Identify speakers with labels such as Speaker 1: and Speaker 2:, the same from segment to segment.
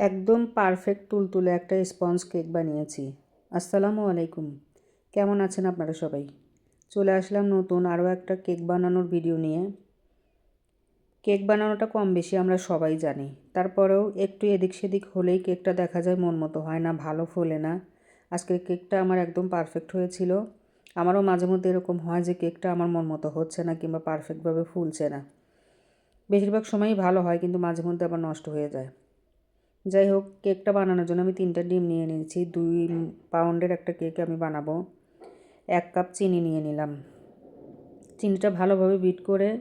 Speaker 1: একদম পারফেক্ট তুলতুলে একটা স্পঞ্জ কেক বানিয়েছি। আসসালামু আলাইকুম। কেমন আছেন আপনারা সবাই? চলে আসলাম নতুন আরও একটা কেক বানানোর ভিডিও নিয়ে। কেক বানানোটা কম বেশি আমরা সবাই জানি। তারপরেও একটু এদিক সেদিক হলেই কেকটা দেখা যায় মন মতো হয় না, ভালো ফোলে না। আজকের কেকটা আমার একদম পারফেক্ট হয়েছিল। আমারও মাঝে মধ্যে এরকম হয় যে কেকটা আমার মন মতো হচ্ছে না কিংবা পারফেক্টভাবে ফুলছে না। বেশিরভাগ সময়ই ভালো হয় কিন্তু মাঝে মধ্যে আবার নষ্ট হয়ে যায়। যাই হোক, কেকটা বানানোর জন্য আমি তিনটা ডিম নিয়ে নিয়েছি। দুই পাউন্ডের একটা কেক আমি বানাবো। এক কাপ চিনি নিয়ে নিলাম। চিনিটা ভালোভাবে বিট করে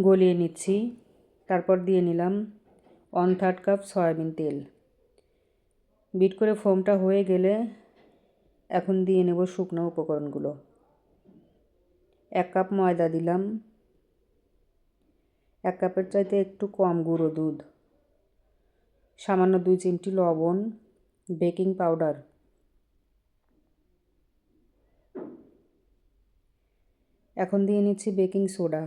Speaker 1: গলিয়ে নিচ্ছি। তারপর দিয়ে নিলাম ওয়ান থার্ড কাপ সয়াবিন তেল। বিট করে ফোমটা হয়ে গেলে এখন দিয়ে নেব শুকনো উপকরণগুলো। এক কাপ ময়দা দিলাম। এক কাপের চাইতে একটু কম গুঁড়ো দুধ। সামান্য দুই চিমটি লবণ, বেকিং পাউডার। এখন দিয়ে নিচ্ছি বেকিং সোডা।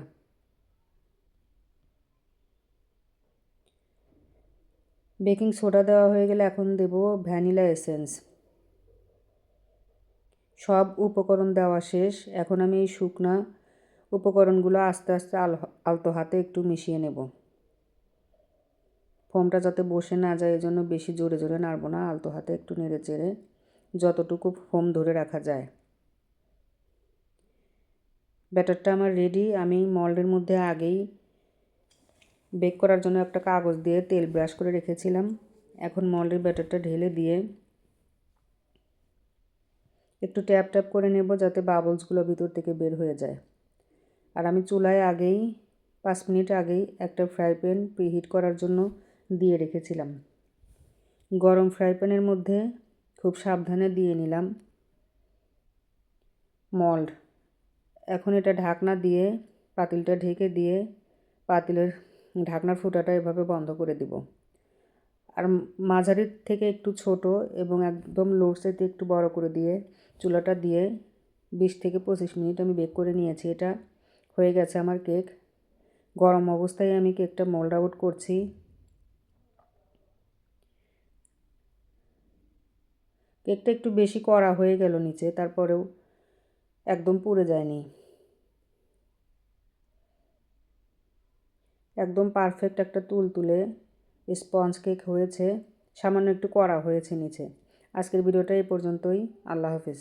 Speaker 1: বেকিং সোডা দেওয়া হয়ে গেলে এখন দেব ভ্যানিলা এসেন্স। সব উপকরণ দেওয়া শেষ। এখন আমি এই শুকনা উপকরণগুলো আস্তে আস্তে আলতো হাতে একটু মিশিয়ে নেব। ফোমটা যাতে বসে না যায়, এজন্য বেশি জোরে জোরে নাড়বো না, আলতো হাতে একটু নেড়ে চেড়ে যতটুকু ফোম ধরে রাখা যায়। ব্যাটারটা আমার রেডি আমি মল্ডের মধ্যে আগেই বেক করার জন্য একটা কাগজ দিয়ে তেল ব্রাশ করে রেখেছিলাম। এখন মল্ডের ব্যাটারটা ঢেলে দিয়ে একটু ট্যাপ ট্যাপ করে নেব যাতে বাবলসগুলো ভিতর থেকে বের হয়ে যায়। আর আমি চুলায় আগেই পাঁচ মিনিট আগেই একটা ফ্রাই প্যান প্রিহিট করার জন্য দিয়ে রেখেছিলাম। গরম ফ্রাই প্যানের মধ্যে খুব সাবধানে দিয়ে নিলাম মল্ড এখন এটা ঢাকনা দিয়ে, পাতিলটা ঢেকে দিয়ে, পাতিলের ঢাকনার ফুটাটা এভাবে বন্ধ করে দিব। আর মাঝারির থেকে একটু ছোট এবং একদম লো সাইতে একটু বড় করে দিয়ে, চুলাটা দিয়ে বিশ থেকে পঁচিশ মিনিট আমি বেক করে নিয়েছি। এটা হয়ে গেছে আমার কেক গরম অবস্থায় আমি কেকটা মোল্ড আউট করছি। কেকটা একটু বেশি কড়া হয়ে গেল নিচে, তারপরেও একদম পুড়ে যায়নি। একদম পারফেক্ট একটা তুল তুলে স্পঞ্জ কেক হয়েছে, সামান্য একটু করা হয়েছে নিচে। আজকের ভিডিওটা এই পর্যন্তই, আল্লাহ হাফিজ।